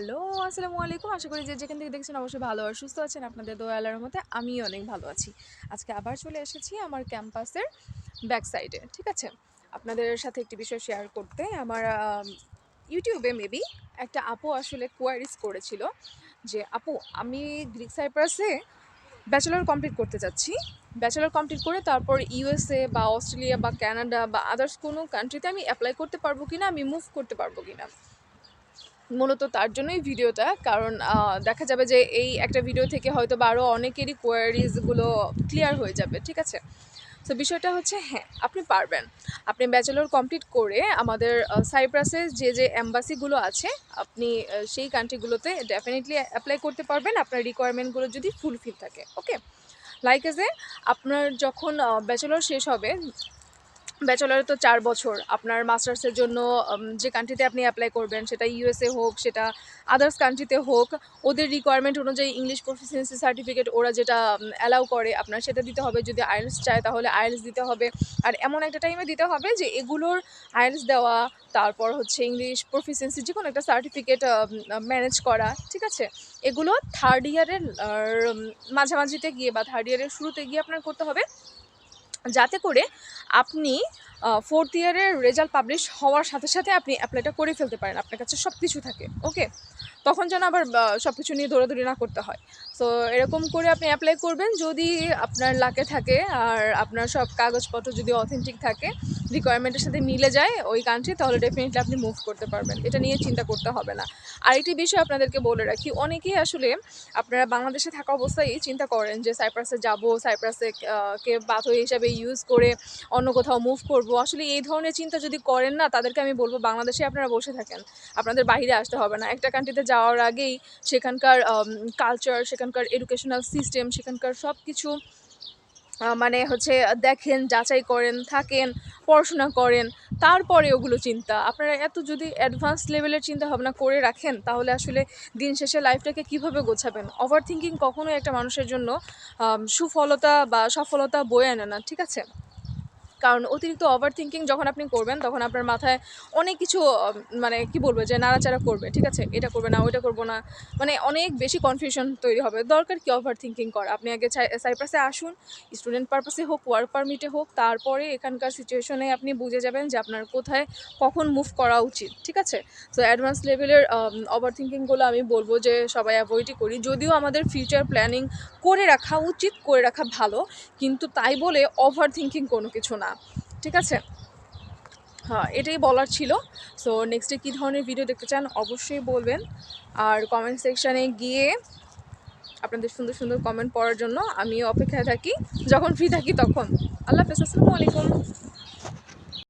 Hello, আসসালামু আলাইকুম। আশা করি যে যেখান থেকে দেখছেন অবশ্যই ভালো আর সুস্থ আছেন। আপনাদের দোয়ালার মধ্যে আমিও অনেক ভালো আছি। আজকে আবার চলে এসেছি আমার ক্যাম্পাসের ব্যাক সাইডে ঠিক আছে? আপনাদের সাথে একটি বিষয় শেয়ার করতে। আমার ইউটিউবে মেবি একটা আপু আসলে কোয়ারিজ করেছিল যে, আপু, আমি গ্রিক সাইপ্রাসে ব্যাচেলর কমপ্লিট করতে যাচ্ছি। ব্যাচেলর কমপ্লিট করে তারপর ইউএসএ বা অস্ট্রেলিয়া বা কানাডা বা আদার্স কোনো কান্ট্রিতে আমি অ্যাপ্লাই করতে পারব কি না আমি মুভ করতে পারব কিনা? মূলত তার জন্যই ভিডিওটা। কারণ দেখা যাবে যে এই একটা ভিডিও থেকে হয়তো বা আরও অনেকেরই কোয়ারিজগুলো ক্লিয়ার হয়ে যাবে, ঠিক আছে? তো বিষয়টা হচ্ছে হ্যাঁ আপনি পারবেন। আপনি ব্যাচেলর কমপ্লিট করে আমাদের সাইপ্রাসের যে যে অ্যাম্বাসিগুলো আছে, আপনি সেই কান্ট্রিগুলোতে ডেফিনেটলি অ্যাপ্লাই করতে পারবেন। আপনার রিকোয়ারমেন্টগুলো যদি ফুলফিল থাকে ওকে লাইক এজ এ আপনার যখন ব্যাচেলর শেষ হবে ব্যাচেলরে তো চার বছর। আপনার মাস্টার্সের জন্য যে কান্ট্রিতে আপনি অ্যাপ্লাই করবেন, সেটা ইউএসএ হোক, সেটা আদার্স কান্ট্রিতে হোক, ওদের রিকোয়ারমেন্ট অনুযায়ী ইংলিশ প্রফিসিয়েন্সি সার্টিফিকেট ওরা যেটা অ্যালাউ করে, আপনার সেটা দিতে হবে। যদি আইএলস চায়, তাহলে আইএলস দিতে হবে। আর এমন একটা টাইমে দিতে হবে যে এগুলোর আইএলস দেওয়া, তারপর হচ্ছে ইংলিশ প্রফিসিয়েন্সি যে কোনো একটা সার্টিফিকেট ম্যানেজ করা, ঠিক আছে? এগুলো থার্ড ইয়ারের মাঝামাঝিতে গিয়ে বা থার্ড ইয়ারের শুরুতে গিয়ে আপনার করতে হবে। যাতে করে আপনি ফোর্থ ইয়ারের রেজাল্ট পাবলিশ হওয়ার সাথে সাথে আপনি অ্যাপ্লাইটা করে ফেলতে পারেন। আপনার কাছে সব কিছু থাকে ওকে তখন যেন আবার সব কিছু নিয়ে দৌড়াদৌড়ি না করতে হয়। সো এরকম করে আপনি অ্যাপ্লাই করবেন। যদি আপনার লাকে থাকে আর আপনার সব কাগজপত্র যদি অথেন্টিক থাকে রিকোয়ারমেন্টের সাথে মিলে যায় ওই কান্ট্রি তাহলে ডেফিনেটলি আপনি মুভ করতে পারবেন। এটা নিয়ে চিন্তা করতে হবে না। আরেকটি বিষয় আপনাদেরকে বলে রাখি, অনেকেই আসলে আপনারা বাংলাদেশে থাকা অবস্থায় চিন্তা করেন যে সাইপ্রাসে যাব সাইপ্রাসে কে পাথর হিসাবে ইউজ করে অন্য কোথাও মুভ করব। আসলে এই ধরনের চিন্তা যদি করেন না, তাদেরকে আমি বলব বাংলাদেশে আপনারা বসে থাকেন। আপনাদের বাইরে আসতে হবে না। একটা কান্ট্রিতে যাওয়ার আগেই সেখানকার কালচার সেখানকার এডুকেশনাল সিস্টেম সেখানকার সব কিছু মানে হচ্ছে দেখেন, যাচাই করেন, থাকেন, পড়াশোনা করেন, তারপরে ওগুলো চিন্তা। আপনারা এত যদি অ্যাডভান্স লেভেলের চিন্তা ভাবনা করে রাখেন, তাহলে আসলে দিন শেষে লাইফটাকে কীভাবে গোছাবেন? ওভার থিঙ্কিং কখনোই একটা মানুষের জন্য সুফলতা বা সফলতা বয়ে আনে না, ঠিক আছে? কারণ অতিরিক্ত ওভার থিঙ্কিং যখন আপনি করবেন, তখন আপনার মাথায় অনেক কিছু মানে কি বলব যে নাড়াচাড়া করবে, ঠিক আছে? এটা করবে না, ওইটা করব না মানে অনেক বেশি কনফিউশন তৈরি হবে। দরকার কি ওভার থিঙ্কিং করা? আপনি আগে সাই- সাইপ্রাসে আসুন স্টুডেন্ট পারপাসে হোক ওয়ার্ক পারমিটে হোক, তারপরে এখানকার সিচুয়েশনে আপনি বুঝে যাবেন যে আপনার কোথায় কখন মুভ করা উচিত, ঠিক আছে? সো অ্যাডভান্স লেভেলের ওভার থিঙ্কিংগুলো আমি বলব যে সবাই অ্যাভয়েডই করি। যদিও আমাদের ফিউচার প্ল্যানিং করে রাখা উচিত, করে রাখা ভালো, কিন্তু তাই বলে ওভার থিঙ্কিং কোনো কিছু না। ঠিক আছে? হ্যাঁ এটাই বলার ছিল। সো নেক্সটে কী ধরনের ভিডিও দেখতে চান অবশ্যই বলবেন। আর কমেন্ট সেকশানে গিয়ে আপনাদের সুন্দর সুন্দর কমেন্ট পড়ার জন্য আমি অপেক্ষায় থাকি। যখন ফ্রি থাকি তখন। আল্লাহ হাফেজ, আসসালামু আলাইকুম।